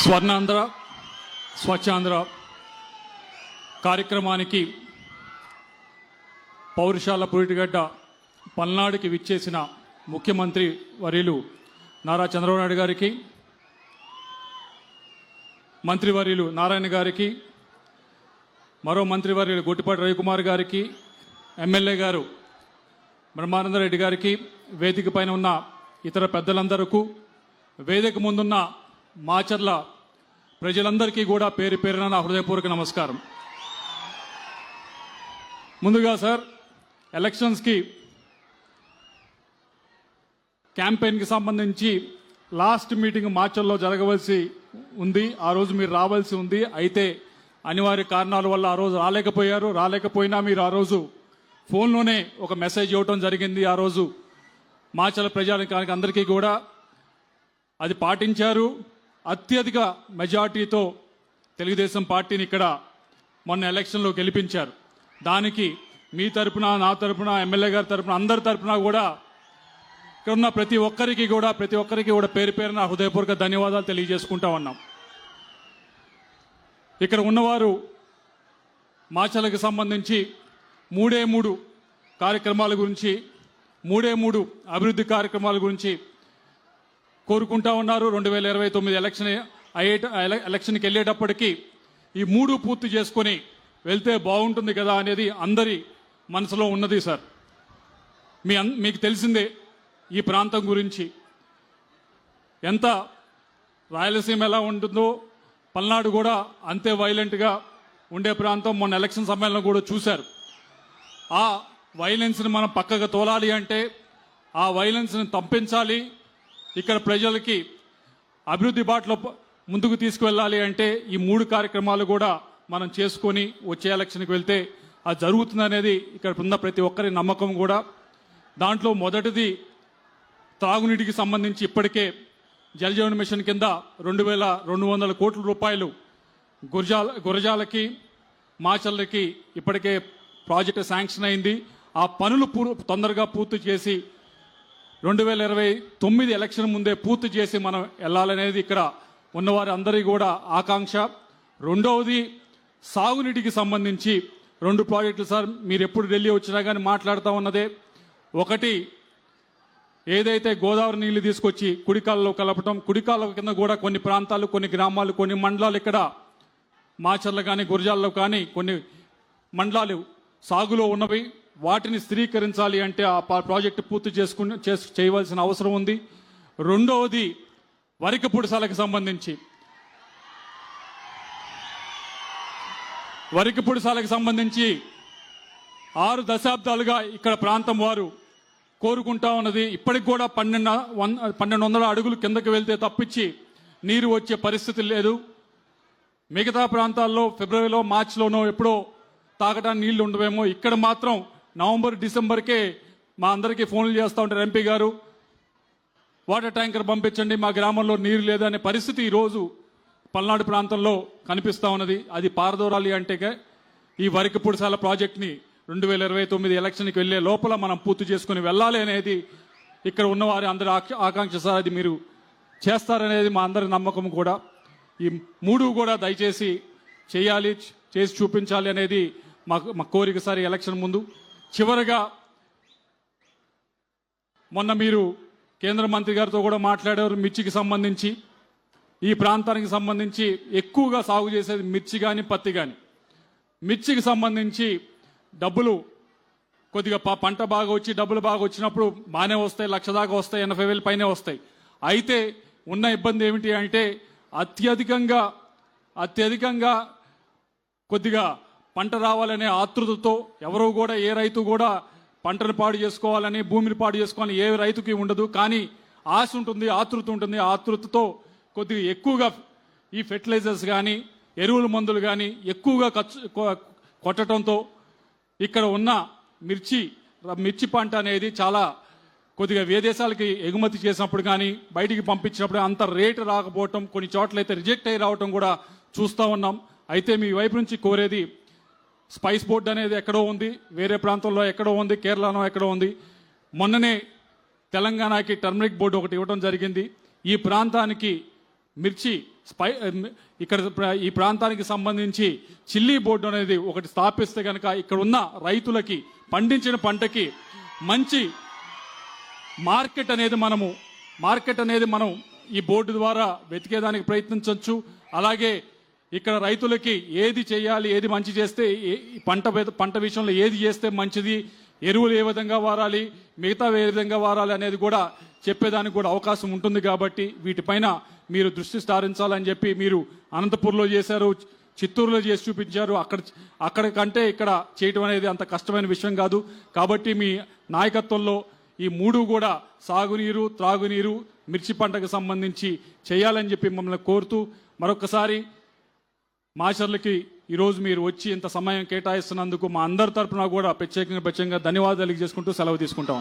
స్వర్ణాంధ్ర స్వచ్ఛాంధ్ర కార్యక్రమానికి పౌరుషాల పురిటిగడ్డ పల్నాడుకి విచ్చేసిన ముఖ్యమంత్రి వర్యులు నారా చంద్రబాబు నాయుడు గారికి మంత్రివర్యులు నారాయణ గారికి మరో మంత్రివర్యులు గొట్టిపాటి రవికుమార్ గారికి ఎమ్మెల్యే గారు బ్రహ్మానందరెడ్డి గారికి వేదిక పైన ఉన్న ఇతర పెద్దలందరకు వేదిక ముందున్న మాచర్ల ప్రజలందరికీ కూడా పేరు పేరున నా హృదయపూర్వక నమస్కారం. ముందుగా సార్ ఎలక్షన్స్కి క్యాంపెయిన్కి సంబంధించి లాస్ట్ మీటింగ్ మార్చల్లో జరగవలసి ఉంది ఆ రోజు మీరు రావాల్సి ఉంది. అయితే అనివార్య కారణాల వల్ల ఆ రోజు రాలేకపోయారు. రాలేకపోయినా మీరు ఆ రోజు ఫోన్లోనే ఒక మెసేజ్ ఇవ్వటం జరిగింది. ఆ రోజు మాచల ప్రజానికానికి అందరికీ కూడా అది పాటించారు. అత్యధిక మెజార్టీతో తెలుగుదేశం పార్టీని ఇక్కడ మొన్న ఎలక్షన్లో గెలిపించారు. దానికి మీ తరపున నా తరపున ఎమ్మెల్యే గారి తరపున అందరి తరపున కూడా ఇక్కడ ఉన్న ప్రతి ఒక్కరికి కూడా ప్రతి ఒక్కరికి కూడా పేరు పేరున హృదయపూర్వక ధన్యవాదాలు తెలియజేసుకుంటా ఉన్నాం. ఇక్కడ ఉన్నవారు మాచలకు సంబంధించి మూడే మూడు కార్యక్రమాల గురించి మూడే మూడు అభివృద్ధి కార్యక్రమాల గురించి కోరుకుంటా ఉన్నారు. రెండు వేల ఇరవై తొమ్మిది ఎలక్షన్ అయ్యే ఎలక్షన్కి వెళ్ళేటప్పటికీ ఈ మూడు పూర్తి చేసుకొని వెళ్తే బాగుంటుంది కదా అనేది అందరి మనసులో ఉన్నది సార్. మీ అన్- మీకు తెలిసిందే ఈ ప్రాంతం గురించి. ఎంత రాయలసీమ ఎలా ఉంటుందో పల్నాడు కూడా అంతే వైలెంట్గా ఉండే ప్రాంతం. మొన్న ఎలక్షన్ సమయంలో కూడా చూశారు. ఆ వైలెన్స్ని మనం పక్కగా తోలాలి అంటే ఆ వైలెన్స్ని తప్పించాలి. ఇక్కడ ప్రజలకి అభివృద్ధి బాటలో ముందుకు తీసుకువెళ్ళాలి అంటే ఈ మూడు కార్యక్రమాలు కూడా మనం చేసుకొని వచ్చే ఎలక్షన్కి వెళ్తే అది జరుగుతుందనేది ఇక్కడ ఉన్న ప్రతి ఒక్కరి నమ్మకం కూడా. దాంట్లో మొదటిది త్రాగునీటికి సంబంధించి ఇప్పటికే జలజీవన్ మిషన్ కింద రెండు వేల రెండు వందల కోట్ల రూపాయలు గురజాల గురజాలకి మాచల్లకి ఇప్పటికే ప్రాజెక్టు శాంక్షన్ అయింది. ఆ పనులు పూర్- తొందరగా పూర్తి చేసి రెండు వేల ఇరవై తొమ్మిది ఎలక్షన్ ముందే పూర్తి చేసి మనం వెళ్ళాలనేది ఇక్కడ ఉన్నవారందరి కూడా ఆకాంక్ష. రెండవది సాగునీటికి సంబంధించి రెండు ప్రాజెక్టులు సార్ మీరు ఎప్పుడు ఢిల్లీ వచ్చినా కానీ మాట్లాడుతూ ఉన్నదే. ఒకటి ఏదైతే గోదావరి నీళ్ళు తీసుకొచ్చి కుడికాలలో కలపటం కుడికాల కింద కూడా కొన్ని ప్రాంతాలు కొన్ని గ్రామాలు కొన్ని మండలాలు ఇక్కడ మాచర్లు కానీ గురజాల్లో కానీ కొన్ని మండలాలు సాగులో ఉన్నవి. వాటిని స్థిరీకరించాలి అంటే ఆ ప్రాజెక్టు పూర్తి చేసుకుని చేస్- చేయవలసిన అవసరం ఉంది. రెండవది వరిక పొడిసాలకు సంబంధించి. వరిక పొడిసాలకు సంబంధించి ఆరు దశాబ్దాలుగా ఇక్కడ ప్రాంతం వారు కోరుకుంటా ఉన్నది. ఇప్పటికి కూడా పన్నెండు వన్ పన్నెండు వందల అడుగులు కిందకి వెళ్తే తప్పించి నీరు వచ్చే పరిస్థితి లేదు. మిగతా ప్రాంతాల్లో ఫిబ్రవరిలో మార్చిలోనో ఎప్పుడో తాగడానికి నీళ్ళు ఉండవేమో. ఇక్కడ మాత్రం నవంబర్ డిసెంబర్కే మా అందరికీ ఫోన్లు చేస్తూ ఉంటారు ఎంపీ గారు. వాటర్ ట్యాంకర్ పంపించండి మా గ్రామంలో నీరు లేదనే పరిస్థితి ఈరోజు పల్నాడు ప్రాంతంలో కనిపిస్తూ ఉన్నది. అది పారదోరాలి అంటే ఈ వరికి పుడిసాల ప్రాజెక్ట్ని రెండు వేల ఇరవై తొమ్మిది ఎలక్షన్కి వెళ్ళే లోపల మనం పూర్తి చేసుకుని వెళ్ళాలి అనేది ఇక్కడ ఉన్నవారి అందరి ఆకాంక్ష సార్ అది మీరు చేస్తారనేది మా అందరి నమ్మకం కూడా. ఈ మూడు కూడా దయచేసి చేయాలి చేసి చూపించాలి అనేది మాకు మా కోరిక సార్ ఎలక్షన్ ముందు. చివరగా మొన్న మీరు కేంద్ర మంత్రి గారితో కూడా మాట్లాడారు మిర్చికి సంబంధించి. ఈ ప్రాంతానికి సంబంధించి ఎక్కువగా సాగు చేసేది మిర్చి కానీ పత్తి కానీ మిర్చికి సంబంధించి డబ్బులు కొద్దిగా పంట బాగా వచ్చి డబ్బులు బాగా వచ్చినప్పుడు బాగానే వస్తాయి లక్ష దాకా వస్తాయి ఎనభై వేలు పైనే వస్తాయి. అయితే ఉన్న ఇబ్బంది ఏమిటి అంటే అత్యధికంగా అత్యధికంగా కొద్దిగా పంట రావాలనే ఆతృతతో ఎవరు కూడా ఏ రైతు కూడా పంటను పాడు చేసుకోవాలని భూమిని పాడు చేసుకోవాలని ఏ రైతుకి ఉండదు. కానీ ఆశ ఉంటుంది ఆతృత ఉంటుంది. ఆతృతతో కొద్దిగా ఎక్కువగా ఈ ఫెర్టిలైజర్స్ కానీ ఎరువుల మందులు కానీ ఎక్కువగా ఖర్చు కొట్టడంతో ఇక్కడ ఉన్న మిర్చి మిర్చి పంట అనేది చాలా కొద్దిగా విదేశాలకి ఎగుమతి చేసినప్పుడు కానీ బయటికి పంపించినప్పుడు అంత రేటు రాకపోవటం కొన్ని చోట్ల అయితే రిజెక్ట్ అయి రావటం కూడా చూస్తూ ఉన్నాం. అయితే మీ వైపు నుంచి కోరేది స్పైస్ బోర్డ్ అనేది ఎక్కడో ఉంది వేరే ప్రాంతంలో ఎక్కడో ఉంది కేరళలో ఎక్కడో ఉంది. మొన్ననే తెలంగాణకి టర్మరిక్ బోర్డు ఒకటి ఇవ్వడం జరిగింది. ఈ ప్రాంతానికి మిర్చి స్పై ఇక్కడ ఈ ప్రాంతానికి సంబంధించి చిల్లీ బోర్డు అనేది ఒకటి స్థాపిస్తే కనుక ఇక్కడ ఉన్న రైతులకి పండించిన పంటకి మంచి మార్కెట్ అనేది మనము మార్కెట్ అనేది మనం ఈ బోర్డు ద్వారా వెతికేదానికి ప్రయత్నించవచ్చు అలాగే ఇక్కడ రైతులకి ఏది చేయాలి ఏది మంచి చేస్తే ఏ- పంట పంట విషయంలో ఏది చేస్తే మంచిది ఎరువులు ఏ విధంగా వారాలి మిగతా ఏ విధంగా వారాలి అనేది కూడా చెప్పేదానికి కూడా అవకాశం ఉంటుంది కాబట్టి వీటిపైన మీరు దృష్టి సారించాలని చెప్పి మీరు అనంతపూర్లో చేశారు చిత్తూరులో చేసి చూపించారు. అక్కడ అక్కడ కంటే ఇక్కడ చేయటం అనేది అంత కష్టమైన విషయం కాదు. కాబట్టి మీ నాయకత్వంలో ఈ మూడు కూడా సాగునీరు త్రాగునీరు మిర్చి పంటకు సంబంధించి చేయాలని చెప్పి మమ్మల్ని కోరుతూ మరొకసారి మాస్టర్లకి ఈరోజు మీరు వచ్చి ఇంత సమయం కేటాయిస్తున్నందుకు మా అందరి తరఫున కూడా ప్రత్యేకంగా ప్రత్యేకంగా ధన్యవాదాలు చేసుకుంటూ సెలవు తీసుకుంటాం